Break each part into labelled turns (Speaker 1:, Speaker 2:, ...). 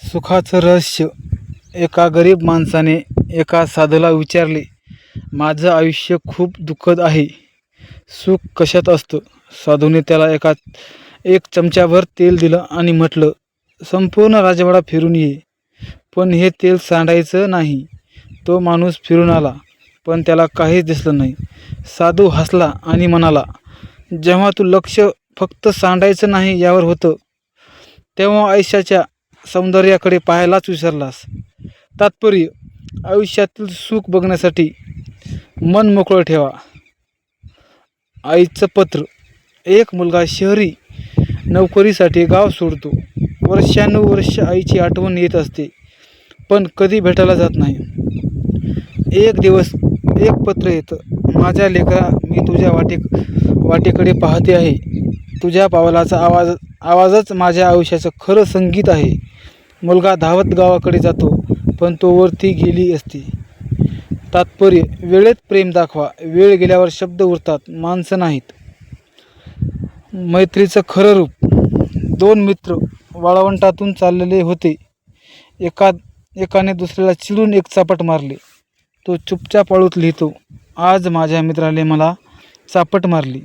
Speaker 1: सुखाचं रहस्य. एका गरीब माणसाने एका साधूला विचारले माझं आयुष्य खूप दुःखद आहे. सुख कशात असतं? साधूने त्याला एका एक चमच्याभर तेल दिलं आणि म्हटलं संपूर्ण राजवाडा फिरून ये. पण हे तेल सांडायचं नाही. तो माणूस फिरून आला पण त्याला काहीच दिसलं नाही. साधू हसला आणि म्हणाला जेव्हा तू लक्ष फक्त सांडायचं नाही यावर होतं तेव्हा आयुष्याच्या सौंदर्याकडे पाहायलाच विसरलास. तात्पर्य आयुष्यातील सुख बघण्यासाठी मन मोकळं ठेवा. आईचं पत्र एक मुलगा शहरी नोकरीसाठी गाव सोडतो. वर्षानुवर्ष आईची आठवण येत असते पण कधी भेटायला जात नाही. एक दिवस एक पत्र येतं माझ्या लेकरा मी तुझ्या वाटे वाटेकडे पाहते आहे. तुझ्या पावलाचा आवाज आवाजच माझ्या आयुष्याचं खरं संगीत आहे. मुलगा धावत गावाकडे जातो पण तो वरती गेली असते. तात्पर्य वेळेत प्रेम दाखवा. वेळ गेल्यावर शब्द उरतात माणसं नाहीत. मैत्रीचं खरं रूप. दोन मित्र वाळवंटातून चाललेले होते. एका एकाने दुसऱ्याला चिडून एक चापट मारले. तो चुपचाप अळूत लिहितो आज माझ्या मित्राने मला चापट मारली.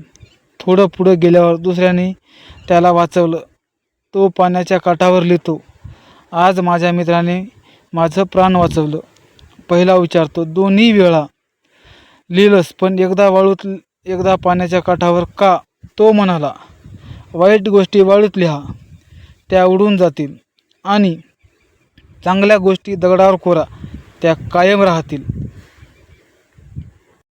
Speaker 1: थोडं पुढं गेल्यावर दुसऱ्याने त्याला वाचवलं. तो पाण्याच्या काठावर लिहितो. आज माझ्या मित्राने माझं प्राण वाचवलं. पहिला विचारतो दोन्ही वेळा लिहिलंस पण एकदा वाळूत एकदा पाण्याच्या काठावर का? तो म्हणाला वाईट गोष्टी वाळूत लिहा. त्या उडून जातील आणि चांगल्या गोष्टी दगडावर कोरा. त्या कायम राहतील.